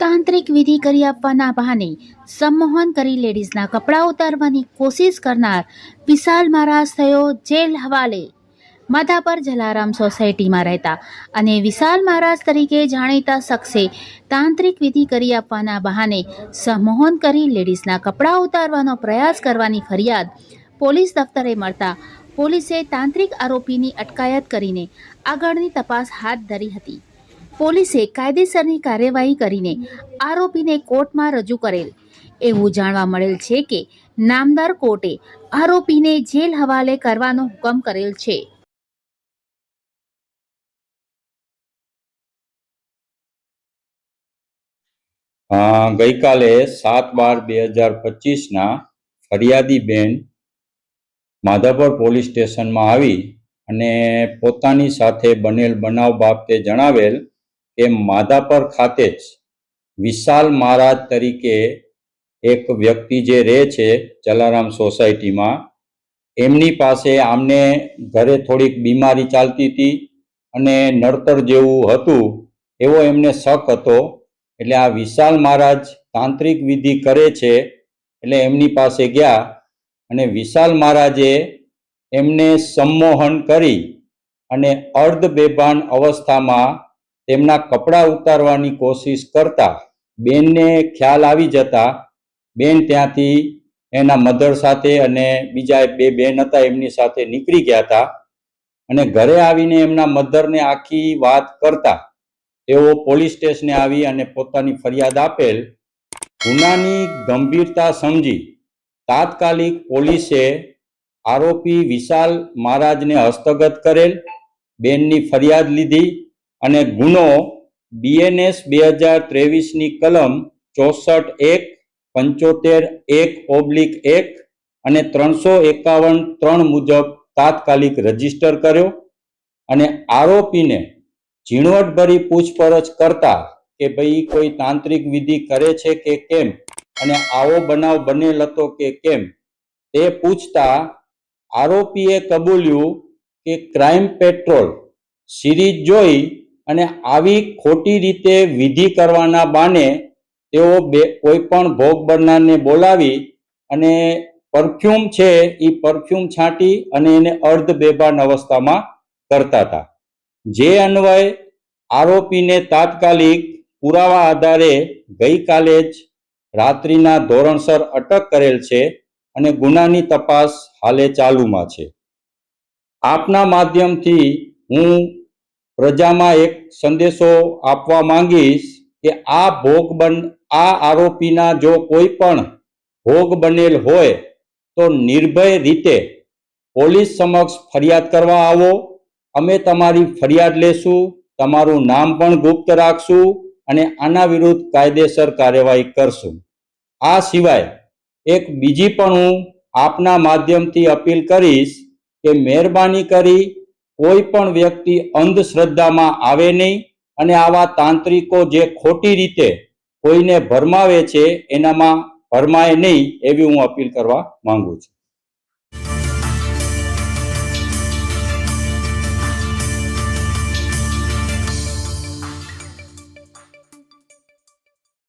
તાંત્રિક વિધિ કરી આપવાના બહાને સંમોહન કરી લેડીઝના કપડાં ઉતારવાની કોશિશ કરનાર વિશાલ મહારાજ થયો જેલ હવાલે. માધાપર જલારામ સોસાયટીમાં રહેતા અને વિશાલ મહારાજ તરીકે જાણીતા શખ્સે તાંત્રિક વિધિ કરી આપવાના બહાને સંમોહન કરી લેડીઝના કપડાં ઉતારવાનો પ્રયાસ કરવાની ફરિયાદ પોલીસ દફતરે મળતા પોલીસે તાંત્રિક આરોપીની અટકાયત કરીને આગળની તપાસ હાથ ધરી હતી. પોલીસે કાયદેસરની કાર્યવાહી કરીને આરોપીને કોર્ટમાં રજૂ કરેલ. એવું જાણવા મળેલ છે કે નામદાર કોર્ટે આરોપીને જેલ હવાલે કરવાનો હુકમ કરેલ છે. ગઈકાલે સાત બાર બે હજાર પચીસના ફરિયાદી બેન માધાપર પોલીસ સ્ટેશનમાં આવી અને પોતાની સાથે બનેલ બનાવ બાબતે જણાવેલ કે માધાપર ખાતે જ વિશાલ મહારાજ તરીકે એક વ્યક્તિ જે રહે છે જલારામ સોસાયટીમાં, એમની પાસે આમને ઘરે થોડીક બીમારી ચાલતી હતી અને નડતર જેવું હતું, એવો એમને શક હતો. એટલે આ વિશાલ મહારાજ તાંત્રિક વિધિ કરે છે, એટલે એમની પાસે ગયા અને વિશાલ મહારાજે એમને સંમોહન કરી અને અર્ધ બેભાન અવસ્થામાં તેમના કપડાં ઉતારવાની કોશિશ કરતા બેનને ખ્યાલ આવી જતા બેન ત્યાંથી એના મધર સાથે અને બીજા બે બેન હતા એમની સાથે નીકળી ગયા હતા અને ઘરે આવીને એમના મધરને આખી વાત કરતા તેઓ પોલીસ સ્ટેશને આવી અને પોતાની ફરિયાદ આપેલ ગુનાની ગંભીરતા સમજી તાત્કાલિક પોલીસે આરોપી વિશાલ મહારાજને હસ્તગત કરેલ, બેનની ફરિયાદ લીધી અને ગુનો બીએનએસ બે હજાર ત્રેવીસની કલમ ચોસઠ એક પંચોતેર એક ઓબ્લિક એક અને ત્રણસો એકાવન ત્રણ મુજબ તાત્કાલિક રજિસ્ટર કર્યો અને આરોપીને ઝીણવટભરી પૂછપરછ કરતા કે ભાઈ કોઈ તાંત્રિક વિધિ કરે છે કે કેમ અને આવો બનાવ બનેલ હતો કે કેમ તે પૂછતા આરોપીએ કબૂલ્યું કે ક્રાઇમ પેટ્રોલ સિરીઝ જોઈ અને આવી ખોટી રીતે વિધિ કરવાના બાને તેઓ બે કોઈ પણ ભોગ બનનારને બોલાવી અને પરફ્યુમ છે એ પરફ્યુમ છાંટી અને એને અર્ધ બેભાન અવસ્થામાં કરતા હતા. જે અન્વયે આરોપીને તાત્કાલિક પુરાવા આધારે ગઈકાલે જ રાત્રિના ધોરણસર અટક કરેલ છે અને ગુનાની તપાસ હાલે ચાલુમાં છે. આપના માધ્યમથી હું પ્રજામાં એક સંદેશો આપવા માંગીશ કે આ ભોગ બન, આ આરોપીના જો કોઈ પણ ભોગ બનેલ હોય, તો નિર્ભય રીતે પોલીસ સમક્ષ ફરિયાદ કરવા આવો. અમે તમારી ફરિયાદ લેશું, તમારું નામ પણ ગુપ્ત રાખશું અને આના વિરુદ્ધ કાયદેસર કાર્યવાહી કરશું. આ સિવાય એક બીજી પણ હું આપના માધ્યમથી અપીલ કરીશ કે મહેરબાની કરી કોઈ પણ વ્યક્તિ અંધશ્રદ્ધામાં આવે નહીં અને આવા તાંત્રિકો જે ખોટી રીતે કોઈને ભરમાવે છે, એનામાં ભરમાય નહીં એવી હું અપીલ કરવા માંગુ છું.